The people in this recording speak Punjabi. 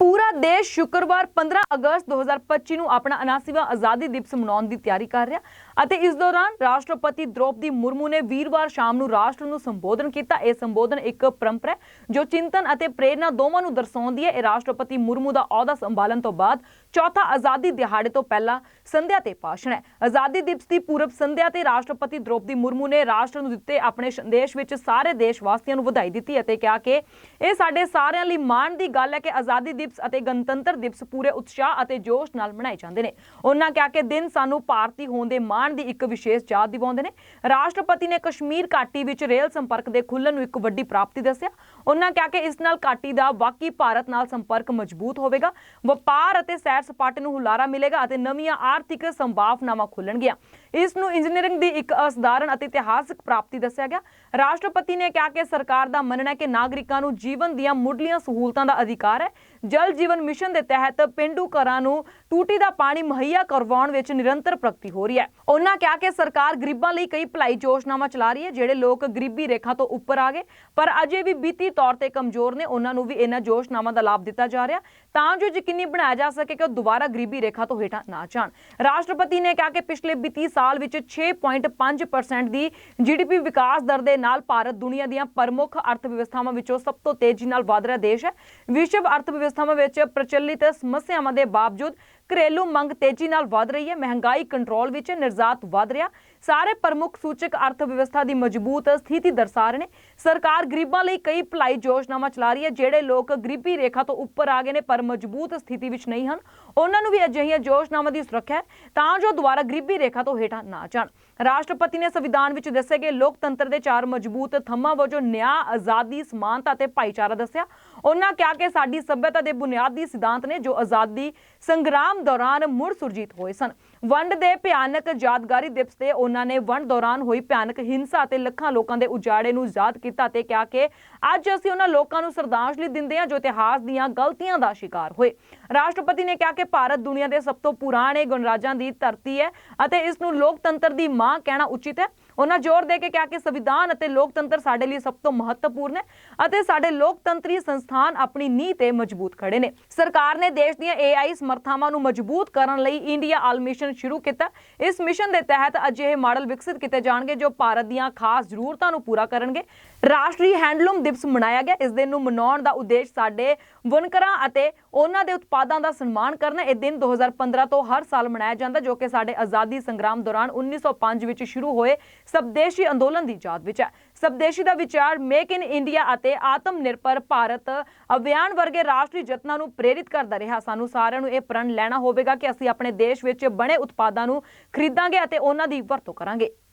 ਪੂਰਾ ਦੇਸ਼ ਸ਼ੁੱਕਰਵਾਰ 15 ਅਗਸਤ 2025 ਨੂੰ ਆਪਣਾ 79ਵਾਂ ਆਜ਼ਾਦੀ ਦਿਵਸ ਮਨਾਉਣ ਦੀ ਤਿਆਰੀ ਕਰ ਰਿਹਾ ਅਤੇ ਇਸ ਦੌਰਾਨ ਰਾਸ਼ਟਰਪਤੀ ਦ੍ਰੋਪਦੀ ਮੁਰਮੂ ਨੇ ਵੀਰਵਾਰ ਸ਼ਾਮ ਨੂੰ ਰਾਸ਼ਟਰ ਨੂੰ ਸੰਬੋਧਨ ਕੀਤਾ। ਇਹ ਸੰਬੋਧਨ ਇੱਕ ਪਰੰਪਰਾ ਜੋ ਚਿੰਤਨ ਅਤੇ ਪ੍ਰੇਰਣਾ ਦੋਵਾਂ ਨੂੰ ਦਰਸਾਉਂਦੀ ਹੈ। ਇਹ ਰਾਸ਼ਟਰਪਤੀ ਮੁਰਮੂ ਦਾ ਅਹੁਦਾ ਸੰਭਾਲਣ ਤੋਂ ਬਾਅਦ ਚੌਥਾ ਆਜ਼ਾਦੀ ਦਿਹਾੜੇ ਤੋਂ ਪਹਿਲਾਂ ਸੰਧਿਆ ਤੇ ਭਾਸ਼ਣ ਹੈ। ਆਜ਼ਾਦੀ ਦਿਵਸ ਦੀ ਪੂਰਬ ਸੰਧਿਆ ਤੇ ਰਾਸ਼ਟਰਪਤੀ ਦ੍ਰੋਪਦੀ ਮੁਰਮੂ ਨੇ ਰਾਸ਼ਟਰ ਨੂੰ ਦਿੱਤੇ ਆਪਣੇ ਸੰਦੇਸ਼ ਵਿੱਚ ਸਾਰੇ ਦੇਸ਼ ਵਾਸੀਆਂ ਨੂੰ ਵਧਾਈ ਦਿੱਤੀ ਅਤੇ ਕਿਹਾ ਕਿ ਇਹ ਸਾਡੇ ਸਾਰਿਆਂ ਲਈ ਮਾਣ ਦੀ ਗੱਲ ਹੈ ਕਿ ਆਜ਼ਾਦੀ ਦਿਵਸ ਅਤੇ ਗਣਤੰਤਰ ਦਿਵਸ ਪੂਰੇ ਉਤਸ਼ਾਹ ਅਤੇ ਜੋਸ਼ ਨਾਲ ਮਨਾਏ ਜਾਂਦੇ ਨੇ। ਉਹਨਾਂ ਕਿਹਾ ਕਿ ਦਿਨ ਸਾਨੂੰ ਭਾਰਤੀ ਹੋਣ ਦੇ ਮਾਣ ਦੀ ਇੱਕ ਵਿਸ਼ੇਸ਼ ਯਾਦ ਦਿਵਾਉਂਦੇ ਨੇ। ਰਾਸ਼ਟਰਪਤੀ ਨੇ ਕਸ਼ਮੀਰ ਘਾਟੀ ਵਿੱਚ ਰੇਲ ਸੰਪਰਕ ਦੇ ਖੁੱਲ੍ਹਣ ਨੂੰ ਇੱਕ ਵੱਡੀ ਪ੍ਰਾਪਤੀ ਦੱਸਿਆ। ਉਹਨਾਂ ਕਿਹਾ ਕਿ ਇਸ ਨਾਲ ਘਾਟੀ ਦਾ ਵਾਕਈ ਭਾਰਤ ਨਾਲ ਸੰਪਰਕ ਮਜ਼ਬੂਤ ਹੋਵੇਗਾ। ਵਪਾਰ ਅਤੇ ਸੈਰ ਸਪਾਟੇ ਨੂੰ ਹੁਲਾਰਾ ਮਿਲੇਗਾ ਅਤੇ ਨਵੀਆਂ ਆਰਥਿਕ ਸੰਭਾਵਨਾਵਾਂ ਖੁੱਲਣਗੀਆਂ ਇਸ ਨੂੰ ਇੰਜੀਨੀਅਰਿੰਗ ਦੀ ਇੱਕ ਅਸਧਾਰਨ ਅਤੇ ਇਤਿਹਾਸਕ ਪ੍ਰਾਪਤੀ ਦੱਸਿਆ ਗਿਆ। ਰਾਸ਼ਟਰਪਤੀ ਨੇ ਕਿਹਾ ਕਿ ਸਰਕਾਰ ਦਾ ਮੰਨਣਾ ਹੈ ਕਿ ਨਾਗਰਿਕਾਂ ਨੂੰ ਜੀਵਨ ਦੀਆਂ ਮੁੱਢਲੀਆਂ ਸਹੂਲਤਾਂ ਦਾ ਅਧਿਕਾਰ ਹੈ। ਜਲ ਜੀਵਨ ਮਿਸ਼ਨ ਦੇ ਤਹਿਤ ਪਿੰਡੂ ਘਰਾਂ ਨੂੰ ਟੂਟੀ ਦਾ ਪਾਣੀ ਮੁਹੱਈਆ ਕਰਵਾਉਣ ਵਿੱਚ ਨਿਰੰਤਰ ਪ੍ਰਗਤੀ ਹੋ ਰਹੀ ਹੈ। ਉਹਨਾਂ ਕਿਹਾ ਕਿ ਸਰਕਾਰ ਗਰੀਬਾਂ ਲਈ ਕਈ ਭਲਾਈ ਯੋਜਨਾਵਾਂ ਚਲਾ ਰਹੀ ਹੈ, ਜਿਹੜੇ ਲੋਕ ਗਰੀਬੀ ਰੇਖਾ ਤੋਂ ਉੱਪਰ ਆ ਗਏ। ਪਰ ਅਜੇ ਵੀ ਵਿੱਤੀ ਤੌਰ ਤੇ ਕਮਜ਼ੋਰ ਨੇ, ਉਹਨਾਂ ਨੂੰ ਵੀ ਇਹਨਾਂ ਯੋਜਨਾਵਾਂ ਦਾ ਲਾਭ ਦਿੱਤਾ ਜਾ ਰਿਹਾ। ਤਾਂ ਜੋ ਯਕੀਨੀ ਬਣਾਇਆ ਜਾ ਸਕੇ ਕਿ ਉਹ ਦੁਬਾਰਾ ਗਰੀਬੀ ਰੇਖਾ ਤੋਂ ਹੇਠਾਂ ਨਾ ਜਾਣ। ਰਾਸ਼ਟਰਪਤੀ ਨੇ ਕਿਹਾ ਕਿ ਪਿਛਲੇ ਬੀਤੀ ਸਾਲ ਵਿੱਚ 6.5% ਦੀ ਜੀਡੀਪੀ ਵਿਕਾਸ ਦਰ ਦੇ ਨਾਲ ਭਾਰਤ ਦੁਨੀਆ ਦੀਆਂ ਪ੍ਰਮੁੱਖ ਅਰਥ ਵਿਵਸਥਾਵਾਂ ਵਿੱਚੋਂ ਸਭ ਤੋਂ ਤੇਜ਼ੀ ਨਾਲ ਵਧ ਰਿਹਾ ਦੇਸ਼ ਹੈ। ਵਿਸ਼ਵ ਅਰਥ ਵਿਵਸਥਾ ਵਿਵਸਥਾਵਾਂ ਵਿੱਚ ਪ੍ਰਚਲਿਤ ਸਮੱਸਿਆਵਾਂ ਦੇ ਬਾਵਜੂਦ ਘਰੇਲੂ ਮੰਗ ਤੇਜ਼ੀ ਨਾਲ ਵਧ ਰਹੀ ਹੈ। ਮਹਿੰਗਾਈ ਕੰਟਰੋਲ ਵਿੱਚ ਨਿਰਜਾਤ ਨਿਰਯਾਤ ਵਧ ਰਿਹਾ। ਸਾਰੇ ਪ੍ਰਮੁੱਖ ਸੂਚਕ ਅਰਥ ਵਿਵਸਥਾ ਦੀ ਮਜ਼ਬੂਤ ਸਥਿਤੀ ਦਰਸਾ ਰਹੇ ਨੇ। ਸਰਕਾਰ ਗਰੀਬਾਂ ਲਈ ਕਈ ਭਲਾਈ ਯੋਜਨਾਵਾਂ ਚਲਾ ਰਹੀ ਹੈ, ਜਿਹੜੇ ਲੋਕ ਗਰੀਬੀ ਰੇਖਾ ਤੋਂ ਉੱਪਰ ਆ ਗਏ ਨੇ, ਪਰ ਮਜ਼ਬੂਤ ਸਥਿਤੀ ਵਿੱਚ ਨਹੀਂ ਹਨ। ਉਹਨਾਂ ਨੂੰ ਵੀ ਅਜਿਹੀਆਂ ਯੋਜਨਾਵਾਂ ਦੀ ਸੁਰੱਖਿਆ ਹੈ, ਤਾਂ ਜੋ ਦੁਬਾਰਾ ਗਰੀਬੀ ਰੇਖਾ ਤੋਂ ਹੇਠਾਂ ਨਾ ਜਾਣ। ਰਾਸ਼ਟਰਪਤੀ ਨੇ ਸੰਵਿਧਾਨ ਵਿੱਚ ਦੱਸੇ ਗਏ ਲੋਕਤੰਤਰ ਦੇ ਚਾਰ ਮਜ਼ਬੂਤ ਥੰਮਾਂ ਵਜੋਂ ਨਿਆਂ, ਆਜ਼ਾਦੀ, ਸਮਾਨਤਾ ਅਤੇ ਭਾਈਚਾਰਾ ਦੱਸਿਆ। ਉਹਨਾਂ ਕਿਹਾ ਕਿ ਸਾਡੀ ਸਭਿਅਤਾ ਦੇ ਬੁਨਿਆਦੀ ਸਿਧਾਂਤ ਨੇ ਜੋ ਆਜ਼ਾਦੀ, ਸੰਗਰਾਮ ਦੌਰਾਨ ਮੁੜ ਸੁਰਜੀਤ ਹੋਏ ਸਨ। ਵੰਡ ਦੇ ਭਿਆਨਕ ਯਾਦਗਾਰੀ ਦਿਵਸ ਤੇ ਉਹਨਾਂ ਨੇ ਵੰਡ ਦੌਰਾਨ ਹੋਈ ਭਿਆਨਕ ਹਿੰਸਾ ਤੇ ਲੱਖਾਂ ਲੋਕਾਂ ਦੇ ਉਜਾੜੇ ਨੂੰ ਯਾਦ ਕੀਤਾ ਤੇ ਕਿਹਾ ਕਿ ਅੱਜ ਅਸੀਂ ਉਹਨਾਂ ਲੋਕਾਂ ਨੂੰ ਸ਼ਰਧਾਂਜਲੀ ਦਿੰਦੇ ਹਾਂ ਜੋ ਇਤਿਹਾਸ ਦੀਆਂ ਗਲਤੀਆਂ ਦਾ ਸ਼ਿਕਾਰ ਹੋਏ। ਰਾਸ਼ਟਰਪਤੀ ਨੇ ਕਿਹਾ ਕਿ ਭਾਰਤ ਦੁਨੀਆ ਦੇ ਸਭ ਤੋਂ ਪੁਰਾਣੇ ਗਣਰਾਜਾਂ ਦੀ ਧਰਤੀ ਹੈ ਅਤੇ ਇਸ ਨੂੰ ਲੋਕਤੰਤਰ ਦੀ ਮਾਂ ਕਹਿਣਾ ਉਚਿਤ ਹੈ। ਉਹਨਾਂ ਜ਼ੋਰ ਦੇ ਕੇ ਕਿਹਾ ਕਿ ਸੰਵਿਧਾਨ ਅਤੇ ਲੋਕਤੰਤਰ ਸਾਡੇ ਲਈ ਸਭ ਤੋਂ ਮਹੱਤਵਪੂਰਨ ਹੈ ਅਤੇ ਸਾਡੇ ਲੋਕਤੰਤਰੀ ਸੰਸਥਾਨ ਆਪਣੀ ਨੀਂਹ ਤੇ ਮਜ਼ਬੂਤ ਖੜੇ ਨੇ। ਸਰਕਾਰ ਨੇ ਦੇਸ਼ ਦੀਆਂ AI ਸਮਰੱਥਾਵਾਂ ਨੂੰ ਮਜ਼ਬੂਤ ਕਰਨ ਲਈ ਇੰਡੀਆ ਆਲ ਮਿਸ਼ਨ ਸ਼ੁਰੂ ਕੀਤਾ। ਇਸ ਮਿਸ਼ਨ ਦੇ ਤਹਿਤ ਅਜਿਹੇ ਮਾਡਲ ਵਿਕਸਿਤ ਕੀਤੇ ਜਾਣਗੇ ਜੋ ਭਾਰਤ ਦੀਆਂ ਖਾਸ ਜ਼ਰੂਰਤਾਂ ਨੂੰ ਪੂਰਾ ਕਰਨਗੇ। ਰਾਸ਼ਟਰੀ ਹੈਂਡਲੂਮ ਦਿਵਸ ਮਨਾਇਆ ਗਿਆ। ਇਸ ਦਿਨ ਨੂੰ ਮਨਾਉਣ ਦਾ ਉਦੇਸ਼ ਸਾਡੇ ਵਨਕਰਾਂ ਅਤੇ ਉਹਨਾਂ ਦੇ ਉਤਪਾਦਾਂ ਦਾ ਸਨਮਾਨ ਕਰਨਾ। ਇਹ ਦਿਨ 2015 ਤੋਂ ਹਰ ਸਾਲ ਮਨਾਇਆ ਜਾਂਦਾ ਜੋ ਕਿ ਸਾਡੇ ਆਜ਼ਾਦੀ ਸੰਗਰਾਮ ਦੌਰਾਨ 1905 ਵਿੱਚ ਸ਼ੁਰੂ ਹੋਏ। ਸਵਦੇਸ਼ੀ ਅੰਦੋਲਨ ਦੀ ਯਾਦ ਵਿੱਚ ਹੈ। ਸਵਦੇਸ਼ੀ ਦਾ ਵਿਚਾਰ ਮੇਕ ਇਨ ਇੰਡੀਆ ਅਤੇ ਆਤਮ ਨਿਰਭਰ ਭਾਰਤ ਅਭਿਆਨ ਵਰਗੇ ਰਾਸ਼ਟਰੀ ਯਤਨਾਂ ਨੂੰ ਪ੍ਰੇਰਿਤ ਕਰਦਾ ਰਿਹਾ। ਸਾਨੂੰ ਸਾਰਿਆਂ ਨੂੰ ਇਹ ਪ੍ਰਣ ਲੈਣਾ ਹੋਵੇਗਾ ਕਿ ਅਸੀਂ ਆਪਣੇ ਦੇਸ਼ ਵਿੱਚ ਬਣੇ ਉਤਪਾਦਾਂ ਨੂੰ ਖਰੀਦਾਂਗੇ ਅਤੇ ਉਹਨਾਂ ਦੀ ਵਰਤੋਂ ਕਰਾਂਗੇ।